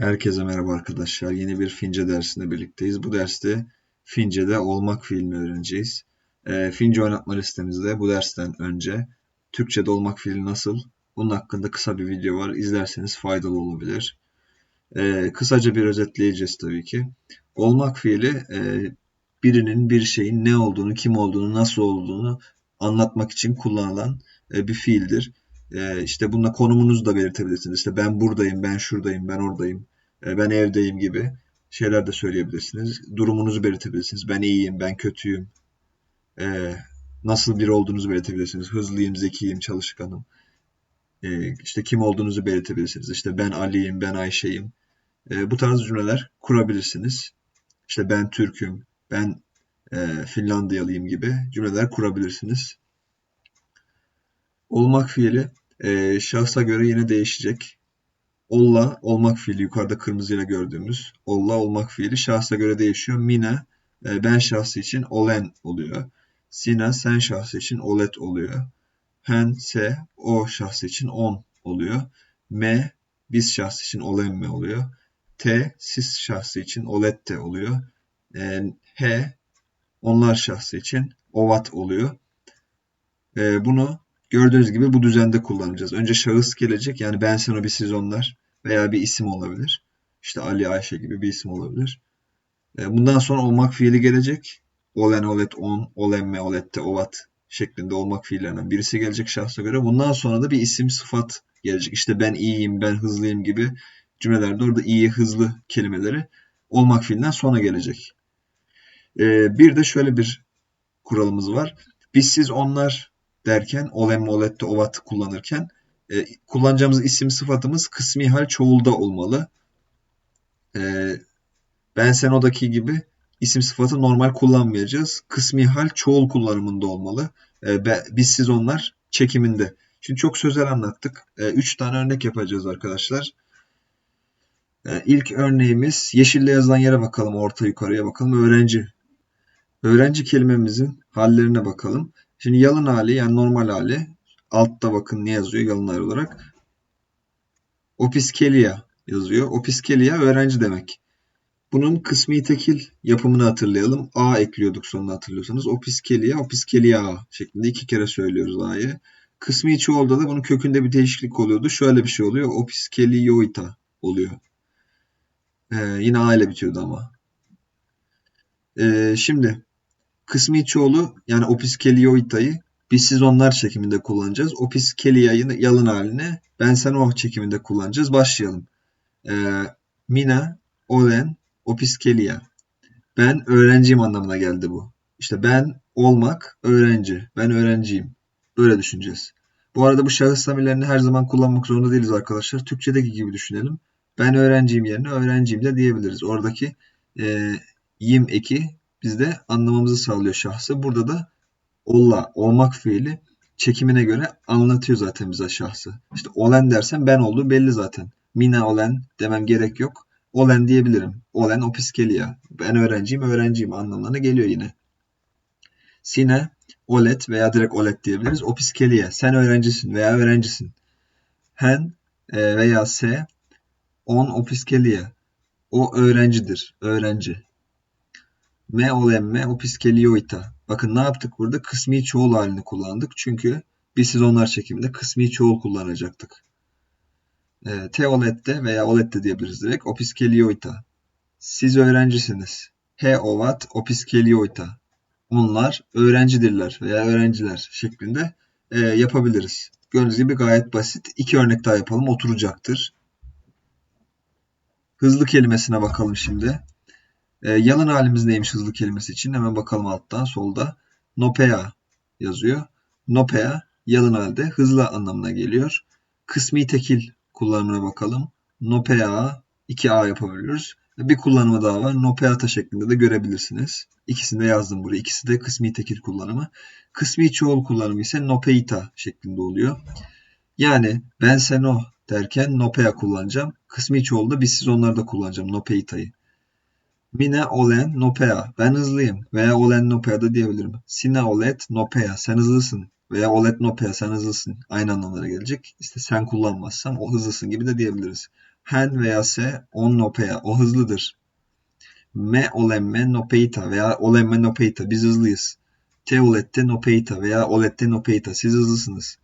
Herkese merhaba arkadaşlar. Yeni bir Fince dersinde birlikteyiz. Bu derste Fince'de olmak fiilini öğreneceğiz. E, Fince oynatma listemizde bu dersten önce Türkçe'de olmak fiili nasıl? Bunun hakkında kısa bir video var. İzlerseniz faydalı olabilir. E, kısaca bir özetleyeceğiz tabii ki. Olmak fiili e, birinin bir şeyin ne olduğunu, kim olduğunu, nasıl olduğunu anlatmak için kullanılan e, bir fiildir. E, işte bununla konumunuzu da belirtebilirsiniz. İşte ben buradayım, ben şuradayım, ben oradayım, ben evdeyim gibi şeyler de söyleyebilirsiniz. Durumunuzu belirtebilirsiniz. Ben iyiyim, ben kötüyüm. E, nasıl biri olduğunuzu belirtebilirsiniz. Hızlıyım, zekiyim, çalışkanım. E, işte kim olduğunuzu belirtebilirsiniz. İşte ben Ali'yim, ben Ayşe'yim. E, bu tarz cümleler kurabilirsiniz. İşte ben Türk'üm, ben e, Finlandiyalıyım gibi cümleler kurabilirsiniz. Olmak fiili e, şahsa göre yine değişecek. Olla olmak fiili yukarıda kırmızıyla gördüğümüz olla olmak fiili şahsa göre değişiyor. Mina e, ben şahsı için olen oluyor. Sina sen şahsı için olet oluyor. Hen se o şahsı için on oluyor. Me biz şahsı için olemme oluyor. T siz şahsı için olette oluyor. E, he onlar şahsı için ovat oluyor. E, bunu gördüğünüz gibi bu düzende kullanacağız. Önce şahıs gelecek yani ben sen o bir siz onlar veya bir isim olabilir. İşte Ali Ayşe gibi bir isim olabilir. E, bundan sonra olmak fiili gelecek. Olen, olet, on, olemme, olette, ovat şeklinde olmak fiillerinden birisi gelecek şahsa göre. Bundan sonra da bir isim sıfat gelecek. İşte ben iyiyim, ben hızlıyım gibi cümlelerde orada iyi, hızlı kelimeleri olmak fiilinden sonra gelecek. Ee, bir de şöyle bir kuralımız var. Biz siz onlar derken olem, olette, ovat kullanırken e, kullanacağımız isim sıfatımız kısmi hal çoğulda olmalı. E, ben sen odaki gibi isim sıfatı normal kullanmayacağız. Kısmi hal çoğul kullanımında olmalı. E, be, biz siz onlar çekiminde. Şimdi çok sözel anlattık. E, üç tane örnek yapacağız arkadaşlar. E, ilk örneğimiz yeşille yazılan yere bakalım. Orta yukarıya bakalım. Öğrenci. Öğrenci kelimemizin hallerine bakalım. Şimdi yalın hali yani normal hali altta bakın ne yazıyor yalın hali olarak. Opiskelia yazıyor. Opiskelia öğrenci demek. Bunun kısmi tekil yapımını hatırlayalım. A ekliyorduk sonuna hatırlıyorsanız. Opiskelia, opiskelia şeklinde iki kere söylüyoruz A'yı. Kısmi çoğulda da bunun kökünde bir değişiklik oluyordu. Şöyle bir şey oluyor. Opiskelioita oluyor. Ee, yine A ile bitiyordu ama. Ee, şimdi kısmi çoğulu yani opiskelioita'yı biz siz onlar çekiminde kullanacağız. Opiskelia'yı yalın haline ben sen o çekiminde kullanacağız. Başlayalım. Ee, Mina, olen, opiskelia. Ben öğrenciyim anlamına geldi bu. İşte ben olmak öğrenci. Ben öğrenciyim. Böyle düşüneceğiz. Bu arada bu şahıs zamirlerini her zaman kullanmak zorunda değiliz arkadaşlar. Türkçedeki gibi düşünelim. Ben öğrenciyim yerine öğrenciyim de diyebiliriz. Oradaki e, yim eki bizde anlamamızı sağlıyor şahsı. Burada da olla, olmak fiili çekimine göre anlatıyor zaten bize şahsı. İşte olen dersen ben olduğu belli zaten. Mina olen demem gerek yok. Olen diyebilirim. Olen opiskelia. Ben öğrenciyim, öğrenciyim anlamlarına geliyor yine. Sine, olet veya direkt olet diyebiliriz. Opiskelia. Sen öğrencisin veya öğrencisin. Hen e, veya se, on opiskelia. O öğrencidir, öğrenci. Me olemme opiskelioita. Bakın ne yaptık burada? Kısmi çoğul halini kullandık. Çünkü biz siz onlar çekiminde kısmi çoğul kullanacaktık. E, te olette veya olette diyebiliriz direkt. Opiskelioita. Siz öğrencisiniz. He ovat opiskelioita. Onlar öğrencidirler veya öğrenciler şeklinde e, yapabiliriz. Gördüğünüz gibi gayet basit. İki örnek daha yapalım. Oturacaktır. Hızlı kelimesine bakalım şimdi. E, yalın halimiz neymiş hızlı kelimesi için? Hemen bakalım alttan solda. Nopea yazıyor. Nopea yalın halde hızlı anlamına geliyor. Kısmi tekil kullanımına bakalım. Nopea 2A yapabiliyoruz. Bir kullanımı daha var. Nopeata şeklinde de görebilirsiniz. İkisini de yazdım buraya. İkisi de kısmi tekil kullanımı. Kısmi çoğul kullanımı ise nopeita şeklinde oluyor. Yani ben sen o derken nopea kullanacağım. Kısmi çoğulda biz siz onları da kullanacağım. Nopeita'yı. Mine olen nopea. Ben hızlıyım. Veya olen nopea da diyebilirim. Sine olet nopea. Sen hızlısın. Veya olet nopea. Sen hızlısın. Aynı anlamlara gelecek. İşte sen kullanmazsam o hızlısın gibi de diyebiliriz. Hen veya se on nopea. O hızlıdır. Me olemme nopeita veya olemme nopeita. Biz hızlıyız. Te olette nopeita veya olette nopeita. Siz hızlısınız.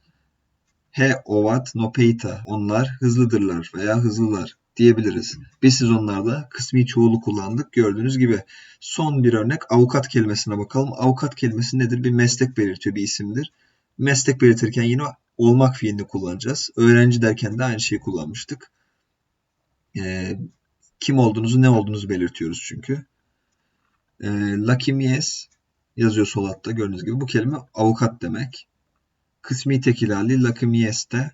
He ovat nopeita. Onlar hızlıdırlar veya hızlılar diyebiliriz. Biz siz onlarda kısmi çoğulu kullandık. Gördüğünüz gibi son bir örnek avukat kelimesine bakalım. Avukat kelimesi nedir? Bir meslek belirtiyor, bir isimdir. Meslek belirtirken yine olmak fiilini kullanacağız. Öğrenci derken de aynı şeyi kullanmıştık. Ee, kim olduğunuzu, ne olduğunuzu belirtiyoruz çünkü. Ee, lakimies yazıyor sol altta gördüğünüz gibi. Bu kelime avukat demek. Kısmi tekil hali lakimies de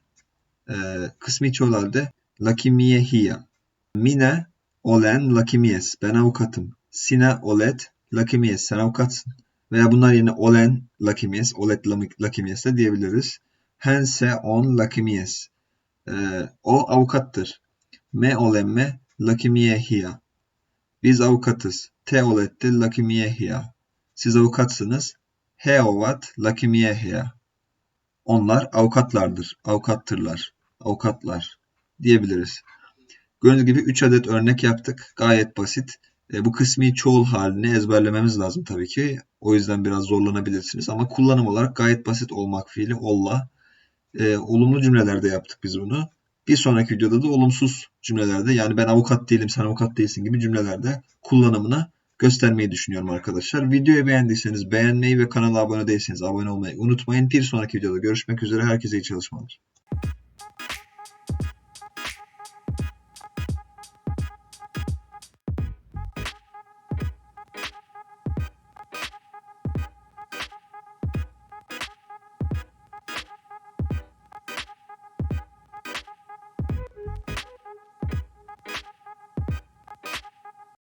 e, kısmi çoğul halde lakimiehia. Mine olen lakimies. Ben avukatım. Sine olet lakimies. Sen avukatsın. Veya bunlar yine olen lakimies, olet lakimies de diyebiliriz. Hense on lakimies. Ee, o avukattır. Me olemme lakimiehia. Biz avukatız. Te olette lakimiehia. Siz avukatsınız. He ovat lakimiehia. Onlar avukatlardır. Avukattırlar. Avukatlar diyebiliriz. Gördüğünüz gibi 3 adet örnek yaptık. Gayet basit. E, bu kısmi çoğul halini ezberlememiz lazım tabii ki. O yüzden biraz zorlanabilirsiniz. Ama kullanım olarak gayet basit olmak fiili olla. E, olumlu cümlelerde yaptık biz bunu. Bir sonraki videoda da olumsuz cümlelerde yani ben avukat değilim sen avukat değilsin gibi cümlelerde kullanımını göstermeyi düşünüyorum arkadaşlar. Videoyu beğendiyseniz beğenmeyi ve kanala abone değilseniz abone olmayı unutmayın. Bir sonraki videoda görüşmek üzere. Herkese iyi çalışmalar.